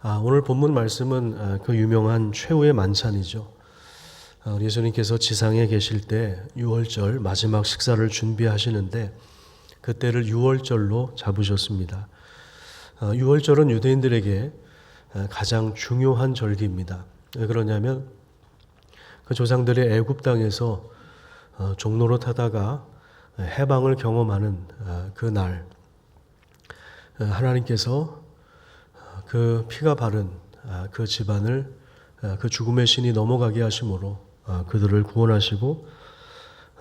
아, 오늘 본문 말씀은 아, 그 유명한 최후의 만찬이죠. 아, 예수님께서 지상에 계실 때 6월절 마지막 식사를 준비하시는데 그때를 6월절로 잡으셨습니다. 아, 6월절은 유대인들에게 아, 가장 중요한 절기입니다. 왜 그러냐면 그 조상들의 애굽 땅에서 어, 종로로 타다가 해방을 경험하는 아, 그 날, 어, 하나님께서 어, 그 피가 바른 아, 그 집안을 아, 그 죽음의 신이 넘어가게 하심으로 아, 그들을 구원하시고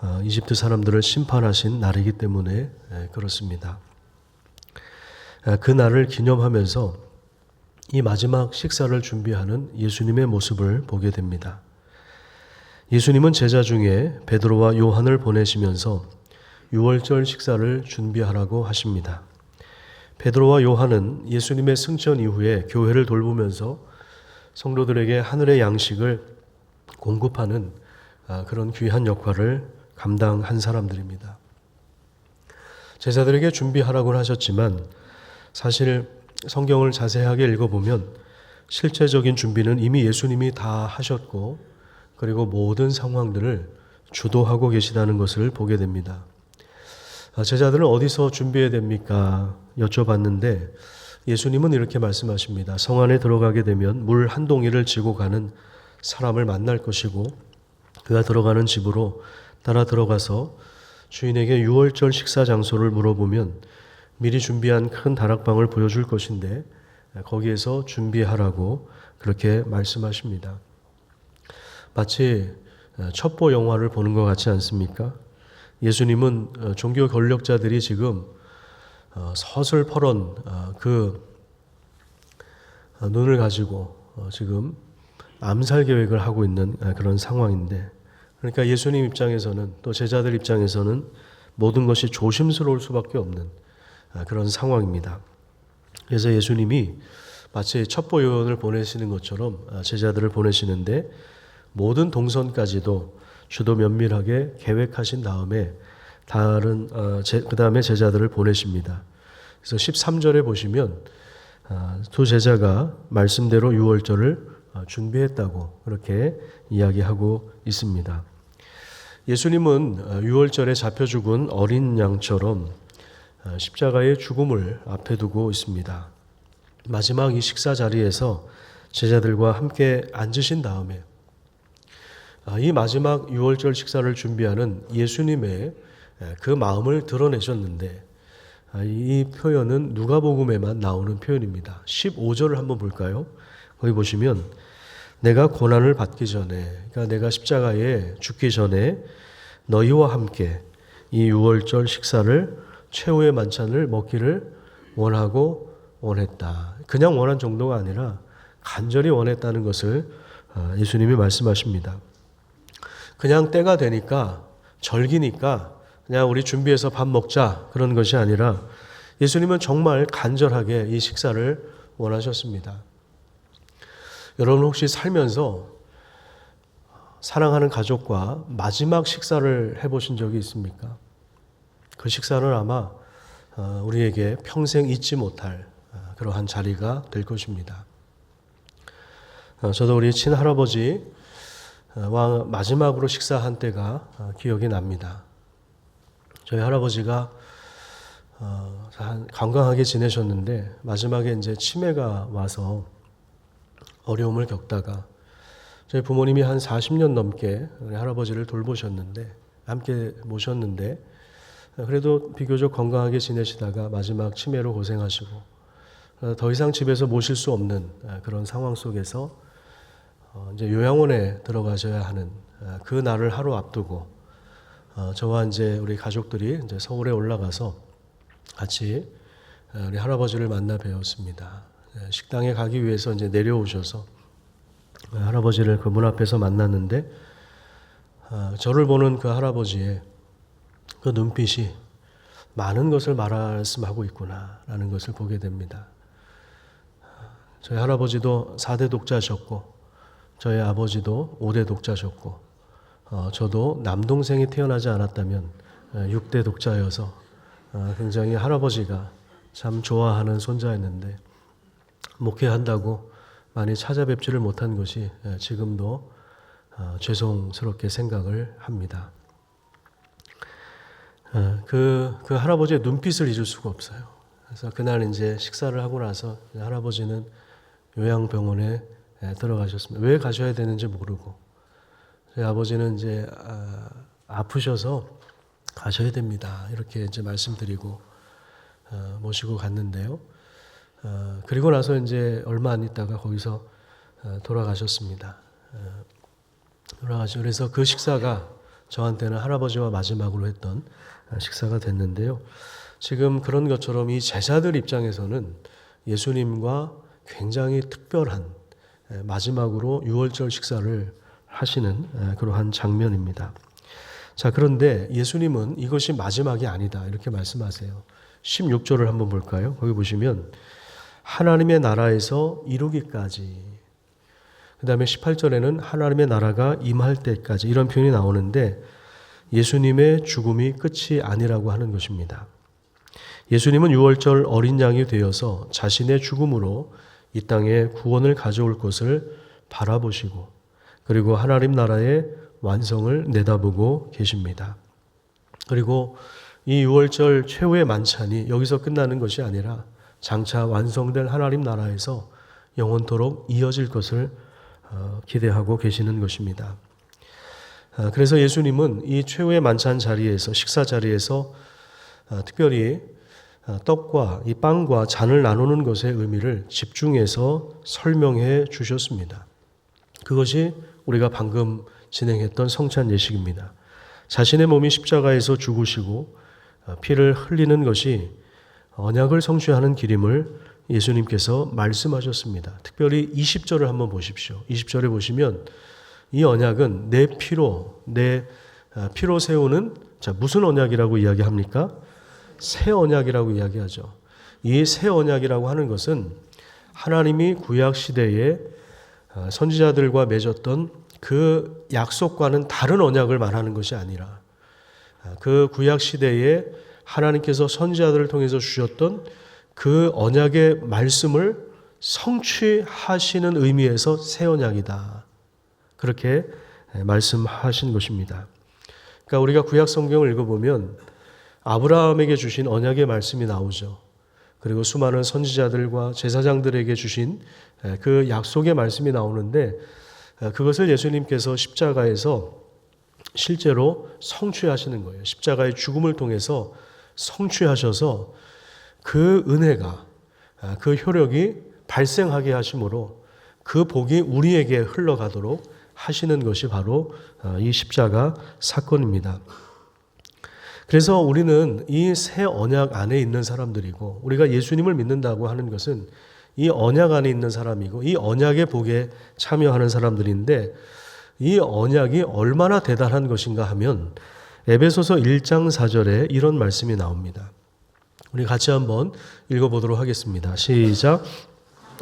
아, 이집트 사람들을 심판하신 날이기 때문에 예, 그렇습니다. 아, 그 날을 기념하면서 이 마지막 식사를 준비하는 예수님의 모습을 보게 됩니다. 예수님은 제자 중에 베드로와 요한을 보내시면서 6월절 식사를 준비하라고 하십니다. 베드로와 요한은 예수님의 승천 이후에 교회를 돌보면서 성도들에게 하늘의 양식을 공급하는 아, 그런 귀한 역할을 감당한 사람들입니다. 제자들에게 준비하라고 하셨지만 사실 성경을 자세하게 읽어보면 실제적인 준비는 이미 예수님이 다 하셨고 그리고 모든 상황들을 주도하고 계시다는 것을 보게 됩니다. 아, 제자들은 어디서 준비해야 됩니까? 여쭤봤는데 예수님은 이렇게 말씀하십니다. 성 안에 들어가게 되면 물 한 동이를 지고 가는 사람을 만날 것이고 그가 들어가는 집으로 따라 들어가서 주인에게 유월절 식사 장소를 물어보면 미리 준비한 큰 다락방을 보여줄 것인데 거기에서 준비하라고 그렇게 말씀하십니다. 마치 첩보 영화를 보는 것 같지 않습니까? 예수님은 종교 권력자들이 지금 어, 서슬퍼런 어, 그 어, 눈을 가지고 지금 암살 계획을 하고 있는 그런 상황인데 그러니까 예수님 입장에서는 또 제자들 입장에서는 모든 것이 조심스러울 수밖에 없는 그런 상황입니다. 그래서 예수님이 마치 첩보 요원을 보내시는 것처럼 제자들을 보내시는데 모든 동선까지도 주도 면밀하게 계획하신 다음에 다른 어, 그 다음에 제자들을 보내십니다. 그래서 13절에 보시면 어, 두 제자가 말씀대로 6월절을 어, 준비했다고 그렇게 이야기하고 있습니다. 예수님은 6월절에 잡혀 죽은 어린 양처럼 십자가의 죽음을 앞에 두고 있습니다. 마지막 이 식사 자리에서 제자들과 함께 앉으신 다음에 이 마지막 6월절 식사를 준비하는 예수님의 그 마음을 드러내셨는데 이 표현은 누가복음에만 나오는 표현입니다. 15절을 한번 볼까요? 거기 보시면 내가 고난을 받기 전에 그러니까 내가 십자가에 죽기 전에 너희와 함께 이 6월절 식사를 최후의 만찬을 먹기를 원하고 원했다. 그냥 원한 정도가 아니라 간절히 원했다는 것을 예수님이 말씀하십니다. 그냥 때가 되니까 절기니까 그냥 우리 준비해서 밥 먹자 그런 것이 아니라 예수님은 정말 간절하게 이 식사를 원하셨습니다. 여러분 혹시 살면서 사랑하는 가족과 마지막 식사를 해보신 적이 있습니까? 그 식사는 아마 어, 우리에게 평생 잊지 못할 어, 그러한 자리가 될 것입니다. 어, 저도 우리 친할아버지 와 마지막으로 식사한 때가 기억이 납니다. 저희 할아버지가 어, 건강하게 지내셨는데 마지막에 이제 치매가 와서 어려움을 겪다가 저희 부모님이 한 40년 넘게 할아버지를 돌보셨는데 함께 모셨는데 그래도 비교적 건강하게 지내시다가 마지막 치매로 고생하시고 어, 더 이상 집에서 모실 수 없는 그런 상황 속에서 어, 이제 요양원에 들어가셔야 하는 어, 그 날을 하루 앞두고 어, 저와 이제 우리 가족들이 이제 서울에 올라가서 같이 우리 할아버지를 만나 뵈었습니다. 식당에 가기 위해서 이제 내려오셔서 할아버지를 그 문 앞에서 만났는데 저를 보는 그 할아버지의 그 눈빛이 많은 것을 말씀하고 있구나라는 것을 보게 됩니다. 저희 할아버지도 4대 독자셨고 저희 아버지도 5대 독자셨고 어, 저도 남동생이 태어나지 않았다면 6대 어, 독자여서 어, 굉장히 할아버지가 참 좋아하는 손자였는데 목회한다고 많이 찾아뵙지를 못한 것이 예, 지금도 어, 죄송스럽게 생각을 합니다. 어, 그, 그 할아버지의 눈빛을 잊을 수가 없어요. 그래서 그날 이제 식사를 하고 나서 할아버지는 요양병원에 예, 들어가셨습니다. 왜 가셔야 되는지 모르고. 저희 아버지는 이제 아, 아프셔서 가셔야 됩니다. 이렇게 이제 말씀드리고 어, 모시고 갔는데요. 어, 그리고 나서 이제 얼마 안 있다가 거기서 어, 돌아가셨습니다. 어, 돌아가시 그래서 그 식사가 저한테는 할아버지와 마지막으로 했던 어, 식사가 됐는데요. 지금 그런 것처럼 이 제자들 입장에서는 예수님과 굉장히 특별한 에, 마지막으로 유월절 식사를 하시는 에, 그러한 장면입니다. 자, 그런데 예수님은 이것이 마지막이 아니다. 이렇게 말씀하세요. 16절을 한번 볼까요? 거기 보시면 하나님의 나라에서 이루기까지. 그 다음에 18절에는 하나님의 나라가 임할 때까지 이런 표현이 나오는데 예수님의 죽음이 끝이 아니라고 하는 것입니다. 예수님은 6월절 어린 양이 되어서 자신의 죽음으로 이 땅에 구원을 가져올 것을 바라보시고 그리고 하나님 나라의 완성을 내다보고 계십니다. 그리고 이 6월절 최후의 만찬이 여기서 끝나는 것이 아니라 장차 완성될 하나님 나라에서 영원토록 이어질 것을 어, 기대하고 계시는 것입니다. 어, 그래서 예수님은 이 최후의 만찬 자리에서 식사 자리에서 어, 특별히 떡과 이 빵과 잔을 나누는 것의 의미를 집중해서 설명해 주셨습니다. 그것이 우리가 방금 진행했던 성찬 예식입니다. 자신의 몸이 십자가에서 죽으시고 피를 흘리는 것이 언약을 성취하는 길임을 예수님께서 말씀하셨습니다. 특별히 20절을 한번 보십시오. 20절에 보시면 이 언약은 내 피로 내 피로 세우는 자 무슨 언약이라고 이야기합니까? 새 언약이라고 이야기하죠. 이 새 언약이라고 하는 것은 하나님이 구약 시대에 선지자들과 맺었던 그 약속과는 다른 언약을 말하는 것이 아니라 그 구약 시대에 하나님께서 선지자들을 통해서 주셨던 그 언약의 말씀을 성취하시는 의미에서 새 언약이다. 그렇게 말씀하신 것입니다. 그러니까 우리가 구약 성경을 읽어보면 아브라함에게 주신 언약의 말씀이 나오죠. 그리고 수많은 선지자들과 제사장들에게 주신 그 약속의 말씀이 나오는데 그것을 예수님께서 십자가에서 실제로 성취하시는 거예요. 십자가의 죽음을 통해서 성취하셔서 그 은혜가 아, 그 효력이 발생하게 하심으로 그 복이 우리에게 흘러가도록 하시는 것이 바로 아, 이 십자가 사건입니다. 그래서 우리는 이 새 언약 안에 있는 사람들이고 우리가 예수님을 믿는다고 하는 것은 이 언약 안에 있는 사람이고 이 언약의 복에 참여하는 사람들인데 이 언약이 얼마나 대단한 것인가 하면 에베소서 1장 4절에 이런 말씀이 나옵니다. 우리 같이 한번 읽어보도록 하겠습니다. 시작.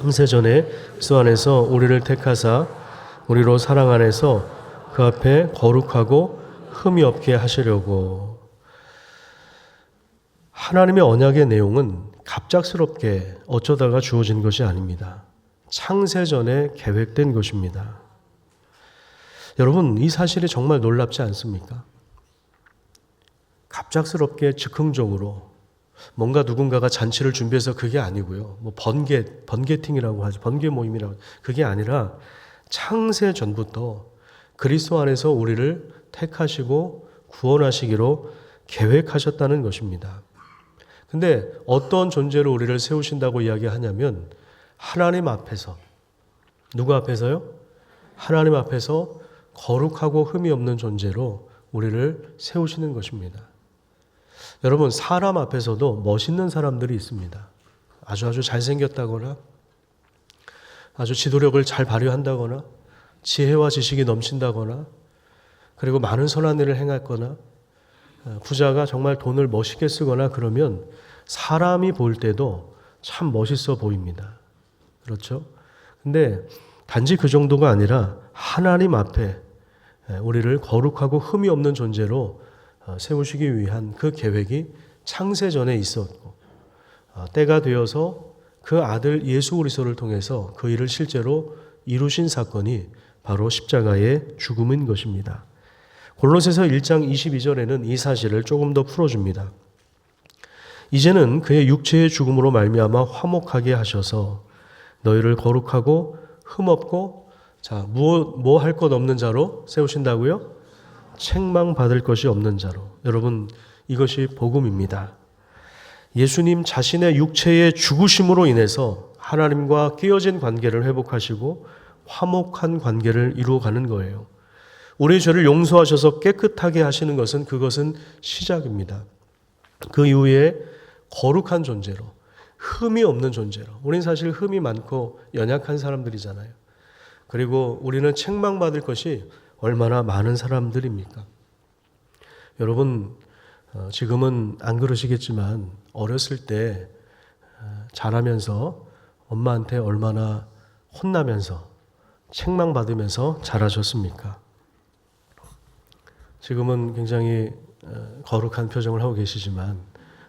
세전에 그 안에서 우리를 택하사 우리로 사랑 안에서 그 앞에 거룩하고 흠이 없게 하시려고 하나님의 언약의 내용은 갑작스럽게 어쩌다가 주어진 것이 아닙니다. 창세전에 계획된 것입니다. 여러분, 이 사실이 정말 놀랍지 않습니까? 갑작스럽게 즉흥적으로 뭔가 누군가가 잔치를 준비해서 그게 아니고요. 뭐 번개, 번개팅이라고 하죠. 번개 모임이라고. 그게 아니라 창세 전부터 그리스도 안에서 우리를 택하시고 구원하시기로 계획하셨다는 것입니다. 근데 어떤 존재로 우리를 세우신다고 이야기하냐면 하나님 앞에서 누구 앞에서요? 하나님 앞에서 거룩하고 흠이 없는 존재로 우리를 세우시는 것입니다. 여러분, 사람 앞에서도 멋있는 사람들이 있습니다. 아주 아주 잘생겼다거나, 아주 지도력을 잘 발휘한다거나, 지혜와 지식이 넘친다거나, 그리고 많은 선한 일을 행했거나, 어, 부자가 정말 돈을 멋있게 쓰거나 그러면 사람이 볼 때도 참 멋있어 보입니다. 그렇죠? 근데 단지 그 정도가 아니라 하나님 앞에 우리를 거룩하고 흠이 없는 존재로 어, 세우시기 위한 그 계획이 창세 전에 있었고 어, 때가 되어서 그 아들 예수 그리스도를 통해서 그 일을 실제로 이루신 사건이 바로 십자가의 죽음인 것입니다. 골로새서 1장 22절에는 이 사실을 조금 더 풀어줍니다. 이제는 그의 육체의 죽음으로 말미암아 화목하게 하셔서 너희를 거룩하고 흠없고 자, 뭐할 것 없는 자로 세우신다고요? 책망 받을 것이 없는 자로. 여러분, 이것이 복음입니다. 예수님 자신의 육체의 죽으심으로 인해서 하나님과 끼어진 관계를 회복하시고 화목한 관계를 이루어가는 거예요. 우리의 죄를 용서하셔서 깨끗하게 하시는 것은 그것은 시작입니다. 그 이후에 거룩한 존재로, 흠이 없는 존재로. 우리는 사실 흠이 많고 연약한 사람들이잖아요. 그리고 우리는 책망받을 것이 얼마나 많은 사람들입니까? 여러분, 어, 지금은 안 그러시겠지만 어렸을 때 어, 자라면서 엄마한테 얼마나 혼나면서 책망받으면서 자라셨습니까? 지금은 굉장히 어, 거룩한 표정을 하고 계시지만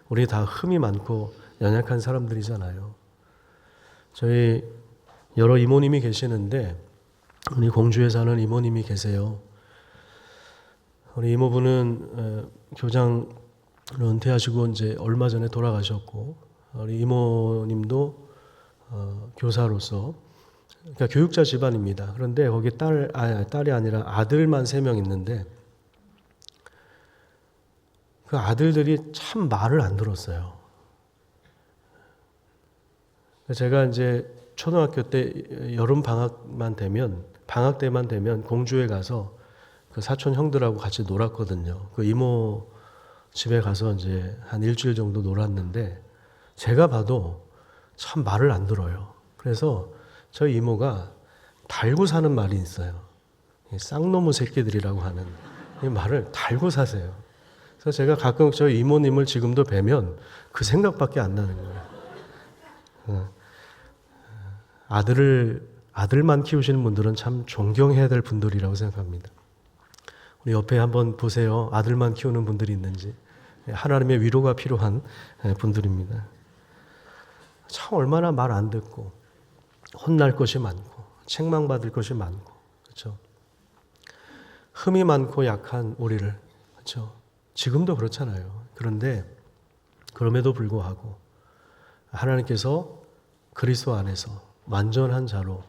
우리 다 흠이 많고 연약한 사람들이잖아요. 저희 여러 이모님이 계시는데 우리 공주에 사는 이모님이 계세요. 우리 이모부는 어, 교장을 은퇴하시고 이제 얼마 전에 돌아가셨고 우리 이모님도 어, 교사로서 그러니까 교육자 집안입니다. 그런데 거기 딸 아, 딸이 아니라 아들만 세 명 있는데 그 아들들이 참 말을 안 들었어요. 제가 이제 초등학교 때 여름 방학만 되면 방학 때만 되면 공주에 가서 그 사촌 형들하고 같이 놀았거든요. 그 이모 집에 가서 이제 한 일주일 정도 놀았는데 제가 봐도 참 말을 안 들어요. 그래서 저희 이모가 달고 사는 말이 있어요. 쌍놈의 새끼들이라고 하는 이 말을 달고 사세요. 그래서 제가 가끔 저희 이모님을 지금도 뵈면 그 생각밖에 안 나는 거예요. 어. 아들을 아들만 키우시는 분들은 참 존경해야 될 분들이라고 생각합니다. 우리 옆에 한번 보세요. 아들만 키우는 분들이 있는지. 하나님의 위로가 필요한 분들입니다. 참 얼마나 말 안 듣고 혼날 것이 많고 책망받을 것이 많고 그렇죠. 흠이 많고 약한 우리를 그렇죠. 지금도 그렇잖아요. 그런데 그럼에도 불구하고 하나님께서 그리스도 안에서 완전한 자로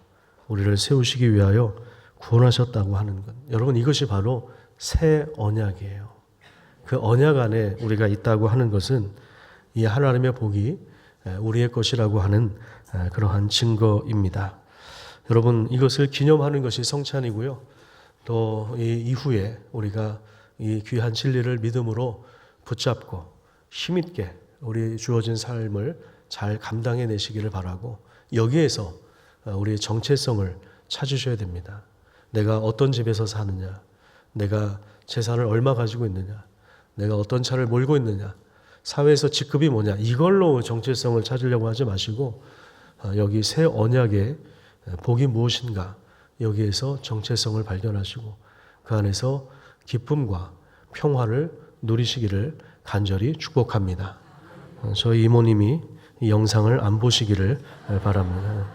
우리를 세우시기 위하여 구원하셨다고 하는 것. 여러분 이것이 바로 새 언약이에요. 그 언약 안에 우리가 있다고 하는 것은 이 하나님의 복이 우리의 것이라고 하는 그러한 증거입니다. 여러분 이것을 기념하는 것이 성찬이고요. 또 이 이후에 우리가 이 귀한 진리를 믿음으로 붙잡고 힘있게 우리 주어진 삶을 잘 감당해 내시기를 바라고 여기에서 우리의 정체성을 찾으셔야 됩니다. 내가 어떤 집에서 사느냐, 내가 재산을 얼마 가지고 있느냐, 내가 어떤 차를 몰고 있느냐, 사회에서 직급이 뭐냐, 이걸로 정체성을 찾으려고 하지 마시고, 여기 새 언약의 복이 무엇인가, 여기에서 정체성을 발견하시고, 그 안에서 기쁨과 평화를 누리시기를 간절히 축복합니다. 저희 이모님이 이 영상을 안 보시기를 바랍니다.